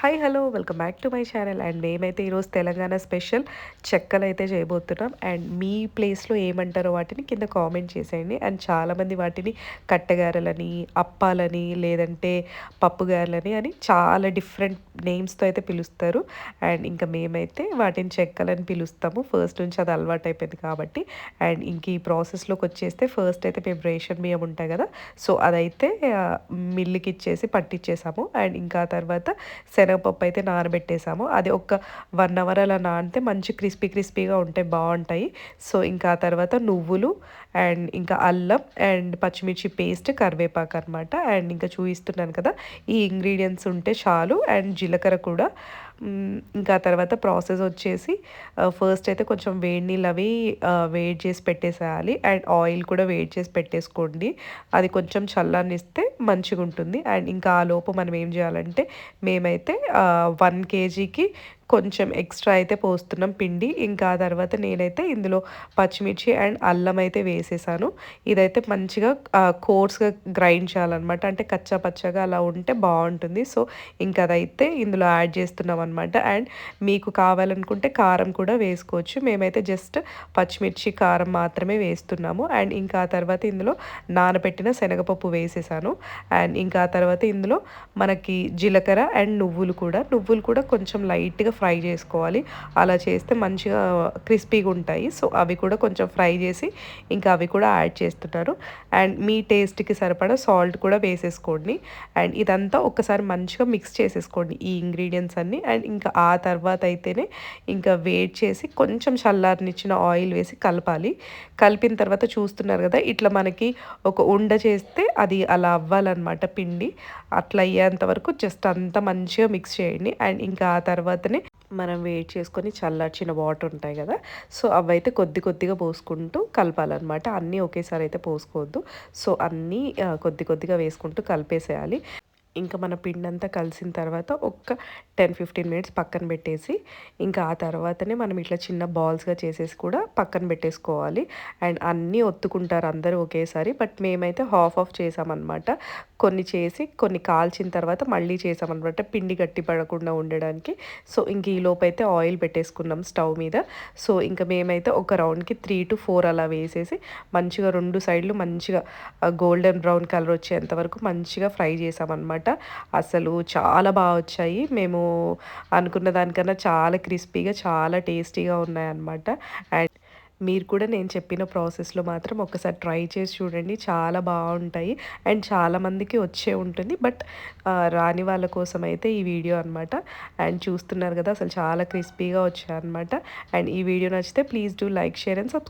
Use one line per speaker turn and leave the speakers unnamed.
Hi hello welcome back to my channel and మేమైతే ఈరోజు Telangana special చెక్కలు అయితే చేయబోతున్నాం. అండ్ మీ ప్లేస్లో ఏమంటారో వాటిని కింద కామెంట్ చేసేయండి. అండ్ చాలామంది వాటిని కట్టగారలని అప్పాలని లేదంటే పప్పు గారెలని అని చాలా డిఫరెంట్ నేమ్స్తో అయితే పిలుస్తారు. అండ్ ఇంకా మేమైతే వాటిని చెక్కలని పిలుస్తాము. ఫస్ట్ నుంచి అది అలవాటు అయిపోయింది కాబట్టి. అండ్ ఇంక ఈ ప్రాసెస్లోకి వచ్చేస్తే ఫస్ట్ అయితే మేము రేషన్ బియ్యం ఉంటాయి కదా. సో అదైతే మిల్లుకి ఇచ్చేసి పట్టించేసాము అండ్ ఇంకా తర్వాత శనగపప్పు అయితే నానబెట్టేసాము. అది ఒక వన్ అవర్ అలా నానితే మంచి క్రిస్పీ క్రిస్పీగా ఉంటే బాగుంటాయి. సో ఇంకా ఆ తర్వాత నువ్వులు అండ్ ఇంకా అల్లం అండ్ పచ్చిమిర్చి పేస్ట్ కరివేపాకు అనమాట అండ్ ఇంకా చూపిస్తున్నాను కదా ఈ ఇంగ్రీడియంట్స్ ఉంటే చాలు. అండ్ జీలకర్ర కూడా. ఇంకా తర్వాత ప్రాసెస్ వచ్చేసి ఫస్ట్ అయితే కొంచెం వేడి నీళ్ళు అవి వేడి చేసి పెట్టేసేయాలి. అండ్ ఆయిల్ కూడా వేడి చేసి పెట్టేసుకోండి. అది కొంచెం చల్లనిస్తే మంచిగా ఉంటుంది అండ్ ఇంకా ఆ లోపు మనం ఏం చేయాలంటే మేమైతే వన్ కేజీకి కొంచెం ఎక్స్ట్రా అయితే పోస్తున్నాం పిండి. ఇంకా తర్వాత నేనైతే ఇందులో పచ్చిమిర్చి అండ్ అల్లం అయితే వేసేసాను. ఇదైతే మంచిగా కోర్స్గా గ్రైండ్ చేయాలన్నమాట. అంటే కచ్చా పచ్చగా అలా ఉంటే బాగుంటుంది. సో ఇంకా అదైతే ఇందులో యాడ్ చేస్తున్నాం అనమాట అండ్ మీకు కావాలనుకుంటే కారం కూడా వేసుకోవచ్చు. మేమైతే జస్ట్ పచ్చిమిర్చి కారం మాత్రమే వేస్తున్నాము. అండ్ ఇంకా తర్వాత ఇందులో నానబెట్టిన శనగపప్పు వేసేసాను. అండ్ ఇంకా తర్వాత ఇందులో మనకి జీలకర్ర అండ్ నువ్వులు కూడా. నువ్వులు కూడా కొంచెం లైట్గా ఫ్రై చేసుకోవాలి. అలా చేస్తే మంచిగా క్రిస్పీగా ఉంటాయి. సో అవి కూడా కొంచెం ఫ్రై చేసి ఇంకా అవి కూడా యాడ్ చేస్తున్నారు అండ్ మీ టేస్ట్కి సరిపడా సాల్ట్ కూడా వేసేసుకోండి. అండ్ ఇదంతా ఒకసారి మంచిగా మిక్స్ చేసేసుకోండి ఈ ఇంగ్రీడియంట్స్ అన్నీ. అండ్ ఇంకా ఆ తర్వాత అయితేనే ఇంకా వేట్ చేసి కొంచెం చల్లారనిచ్చిన ఆయిల్ వేసి కలపాలి. కలిపిన తర్వాత చూస్తున్నారు కదా ఇట్లా మనకి ఒక ఉండ చేస్తే అది అలా అవ్వాలన్నమాట పిండి. అట్లా అయ్యేంత వరకు జస్ట్ అంతా మంచిగా మిక్స్ చేయండి. అండ్ ఇంకా ఆ తర్వాతనే మనం వేడి చేసుకొని చల్లార్చిన వాటర్ ఉంటాయి కదా సో అవైతే కొద్ది కొద్దిగా పోసుకుంటూ కలపాలన్నమాట. అన్నీ ఒకేసారి అయితే పోసుకోవద్దు. సో అన్నీ కొద్ది కొద్దిగా వేసుకుంటూ కలిపేసేయాలి. ఇంకా మన పిండి అంతా కలిసిన తర్వాత ఒక్క టెన్ ఫిఫ్టీన్ మినిట్స్ పక్కన పెట్టేసి ఇంకా ఆ తర్వాతనే మనం ఇట్లా చిన్న బాల్స్గా చేసేసి కూడా పక్కన పెట్టేసుకోవాలి. అండ్ అన్నీ ఒత్తుకుంటారు అందరూ ఒకేసారి బట్ మేమైతే హాఫ్ ఆఫ్ చేసామన్నమాట. కొన్ని చేసి కొన్ని కాల్చిన తర్వాత మళ్ళీ చేసామన్నమాట. పిండి గట్టి పడకుండా ఉండడానికి. సో ఇంక ఈ లోపైతే ఆయిల్ పెట్టేసుకున్నాం స్టవ్ మీద. సో ఇంకా మేమైతే ఒక రౌండ్కి త్రీ టు ఫోర్ అలా వేసేసి మంచిగా రెండు సైడ్లు మంచిగా గోల్డెన్ బ్రౌన్ కలర్ వచ్చేంత వరకు మంచిగా ఫ్రై చేసామన్నమాట. అసలు చాలా బాగా వచ్చాయి. మేము అనుకున్న దానికన్నా చాలా క్రిస్పీగా చాలా టేస్టీగా ఉన్నాయన్నమాట. అండ్ మీరు కూడా నేను చెప్పిన ప్రాసెస్లో మాత్రం ఒకసారి ట్రై చేసి చూడండి. చాలా బాగుంటాయి. అండ్ చాలామందికి వచ్చే ఉంటుంది. బట్ రాని వాళ్ళ కోసం అయితే ఈ వీడియో అనమాట. అండ్ చూస్తున్నారు కదా అసలు చాలా క్రిస్పీగా వచ్చాయి అనమాట అండ్ ఈ వీడియో నచ్చితే please do like share and subscribe.